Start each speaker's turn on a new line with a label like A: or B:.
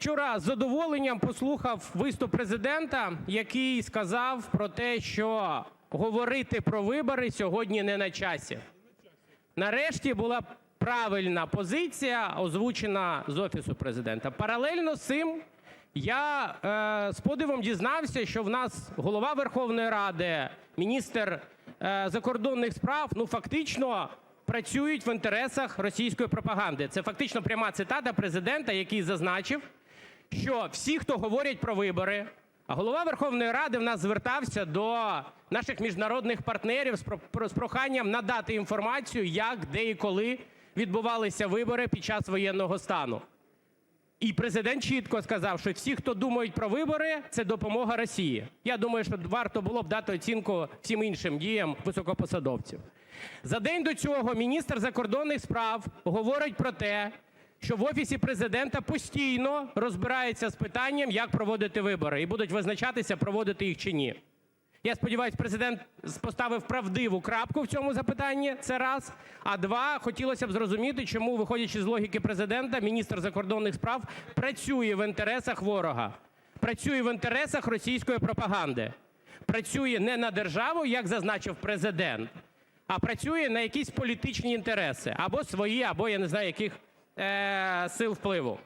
A: Вчора з задоволенням послухав виступ Президента, який сказав про те, що говорити про вибори сьогодні не на часі. Нарешті була правильна позиція, озвучена з Офісу Президента. Паралельно з цим я е, з подивом дізнався, що в нас Голова Верховної Ради, міністр е, закордонних справ, ну, фактично працюють в інтересах російської пропаганди. Це фактично пряма цитата Президента, який зазначив, що всі, хто говорять про вибори, а голова Верховної Ради в нас звертався до наших міжнародних партнерів з про- з проханням надати інформацію, як, де і коли відбувалися вибори під час воєнного стану. І Президент чітко сказав, що всі, хто думають про вибори, це допомога Росії. Я думаю, що варто було б дати оцінку всім іншим діям високопосадовців. За день до цього міністр закордонних справ говорить про те, що в Офісі Президента постійно розбирається з питанням, як проводити вибори, і будуть визначатися, проводити їх чи ні. Я сподіваюся, Президент поставив правдиву крапку в цьому запитанні. Це раз. А два, хотілося б зрозуміти, чому, виходячи з логіки Президента, міністр закордонних справ працює в інтересах ворога, працює в інтересах російської пропаганди, працює не на державу, як зазначив Президент, а працює на якісь політичні інтереси або свої, або я не знаю яких сил впливу.